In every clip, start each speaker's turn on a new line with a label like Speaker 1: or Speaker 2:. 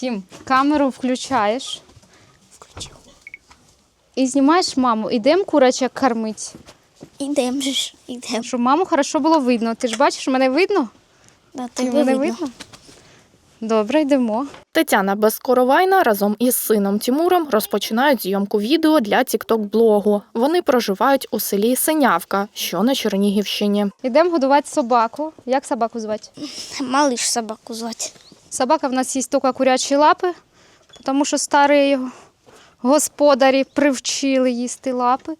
Speaker 1: Тім, камеру включаєш
Speaker 2: Включив.
Speaker 1: і знімаєш маму. Ідемо курачок кормить.
Speaker 2: Ідем же ж, ідем.
Speaker 1: Щоб маму хорошо було видно. Ти ж бачиш, мене видно?
Speaker 2: Да, тебе
Speaker 1: мене
Speaker 2: видно.
Speaker 1: видно? Добре, йдемо.
Speaker 3: Тетяна Безкоровайна разом із сином Тімуром розпочинають зйомку відео для тікток-блогу. Вони проживають у селі Синявка, що на Чернігівщині.
Speaker 1: Йдемо годувати собаку. Як собаку звати?
Speaker 2: Малиш собаку звати.
Speaker 1: Собака в нас їсть тільки курячі лапи, тому що старі його господарі привчили їсти лапи.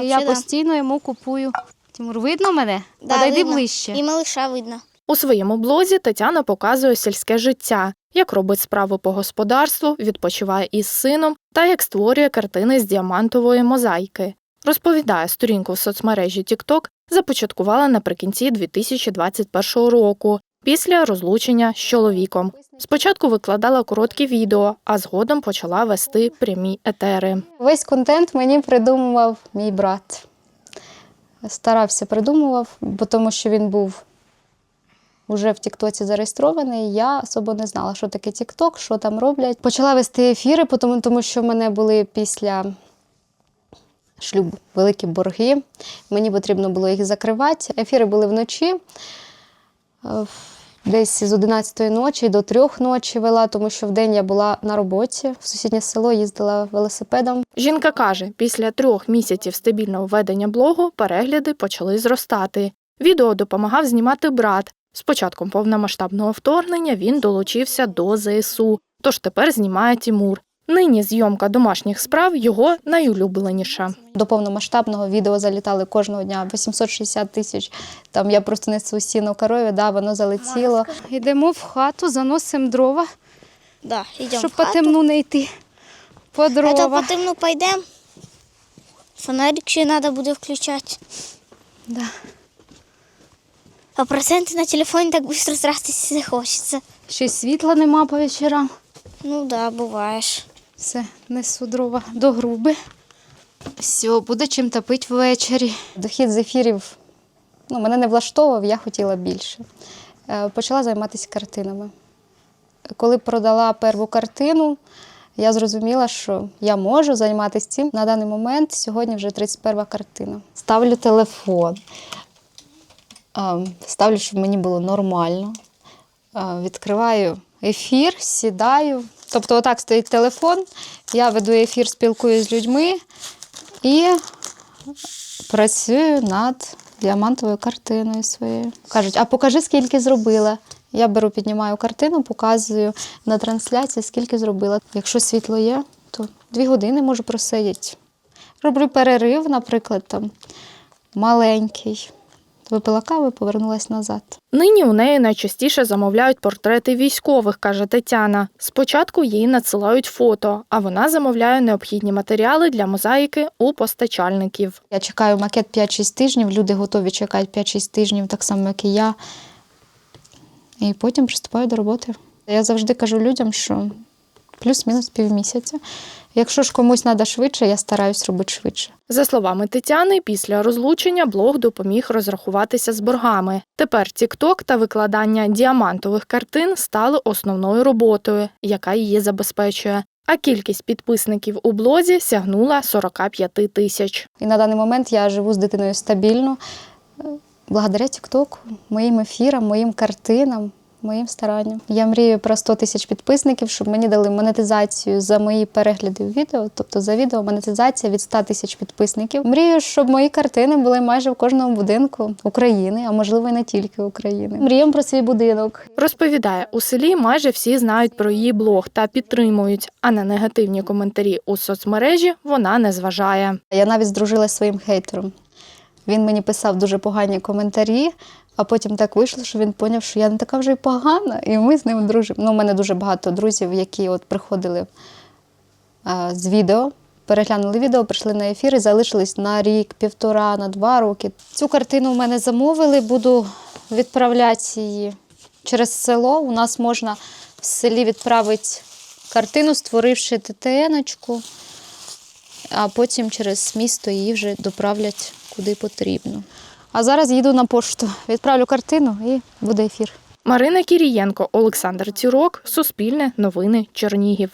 Speaker 1: І я
Speaker 2: да.
Speaker 1: постійно йому купую. Тимур, видно мене? Подойди
Speaker 2: видно.
Speaker 1: ближче.
Speaker 2: І малиша видно.
Speaker 3: У своєму блозі Тетяна показує сільське життя, як робить справи по господарству, відпочиває із сином та як створює картини з діамантової мозаїки. Розповідає, сторінку в соцмережі TikTok започаткувала наприкінці 2021 року, після розлучення з чоловіком. Спочатку викладала короткі відео, а згодом почала вести прямі етери.
Speaker 1: Весь контент мені придумував мій брат. Старався придумував, бо тому що він був вже в Тіктоці зареєстрований. Я особо не знала, що таке Тікток, що там роблять. Почала вести ефіри, тому, що в мене були після шлюбу великі борги. Мені потрібно було їх закривати. Ефіри були вночі. Е, Десь з 11 ночі до 3 ночі вела, тому що вдень я була на роботі в сусіднє село, їздила велосипедом.
Speaker 3: Жінка каже, після трьох місяців стабільного ведення блогу перегляди почали зростати. Відео допомагав знімати брат. З початком повномасштабного вторгнення він долучився до ЗСУ, тож тепер знімає Тімур. Нині зйомка домашніх справ його найулюбленіша.
Speaker 1: До повномасштабного відео залітали кожного дня 860 тисяч. Там я просто несу сіно корові, да, воно залетіло. Йдемо в хату, заносимо дрова,
Speaker 2: Да, йдемо
Speaker 1: щоб
Speaker 2: в
Speaker 1: по
Speaker 2: хату.
Speaker 1: темну не йти. По
Speaker 2: А то
Speaker 1: дрова.
Speaker 2: по темну пойдемо. Фонарик ще треба буде включати.
Speaker 1: Да.
Speaker 2: А проценти на телефоні так швидко зрастись не хочеться.
Speaker 1: Ще й світла нема по вечорам.
Speaker 2: Ну да, буваєш.
Speaker 1: Все, несу дрова до груби. Все, буде чим топити ввечері. Дохід з ефірів ну, мене не влаштовував, я хотіла більше. Е, Почала займатися картинами. Коли продала першу картину, я зрозуміла, що я можу займатися цим. На даний момент сьогодні вже 31 картина. Ставлю телефон, е, ставлю, щоб мені було нормально. Е, Відкриваю ефір, сідаю. Тобто, отак стоїть телефон, я веду ефір, спілкуюся з людьми і працюю над діамантовою картиною своєю. Кажуть, а покажи, скільки зробила. Я беру, піднімаю картину, показую на трансляції, скільки зробила. Якщо світло є, то дві години можу просидіти. Роблю перерив, наприклад, там маленький. Випила каву і повернулася назад.
Speaker 3: Нині у неї найчастіше замовляють портрети військових, каже Тетяна. Спочатку їй надсилають фото, а вона замовляє необхідні матеріали для мозаїки у постачальників.
Speaker 1: Я чекаю макет 5-6 тижнів, люди готові чекати 5-6 тижнів, так само, як і я. І потім приступаю до роботи. Я завжди кажу людям, що плюс-мінус півмісяця. Якщо ж комусь треба швидше, я стараюсь робити швидше.
Speaker 3: За словами Тетяни, після розлучення блог допоміг розрахуватися з боргами. Тепер TikTok та викладання діамантових картин стали основною роботою, яка її забезпечує. А кількість підписників у блозі сягнула 45 тисяч.
Speaker 1: І на даний момент я живу з дитиною стабільно. Благодаря TikTok, моїм ефірам, моїм картинам, моїм старанням. Я мрію про 100 тисяч підписників, щоб мені дали монетизацію за мої перегляди відео, тобто за відео монетизація від 100 тисяч підписників. Мрію, щоб мої картини були майже в кожному будинку України, а можливо і не тільки України. Мріям про свій будинок.
Speaker 3: Розповідає, у селі майже всі знають про її блог та підтримують, а на негативні коментарі у соцмережі вона не зважає.
Speaker 1: Я навіть здружилася своїм хейтером. Він мені писав дуже погані коментарі, а потім так вийшло, що він зрозумів, що я не така вже й погана, і ми з ним дружимо. Ну, у мене дуже багато друзів, які от приходили а, з відео, переглянули відео, прийшли на ефір і залишились на рік, півтора, на два роки. Цю картину в мене замовили, буду відправляти її через село. У нас можна в селі відправити картину, створивши ТТН-очку а потім через місто її вже доправлять куди потрібно. А зараз їду на пошту, відправлю картину і буде ефір.
Speaker 3: Марина Кірієнко, Олександр Цюрок, Суспільне, Новини, Чернігів.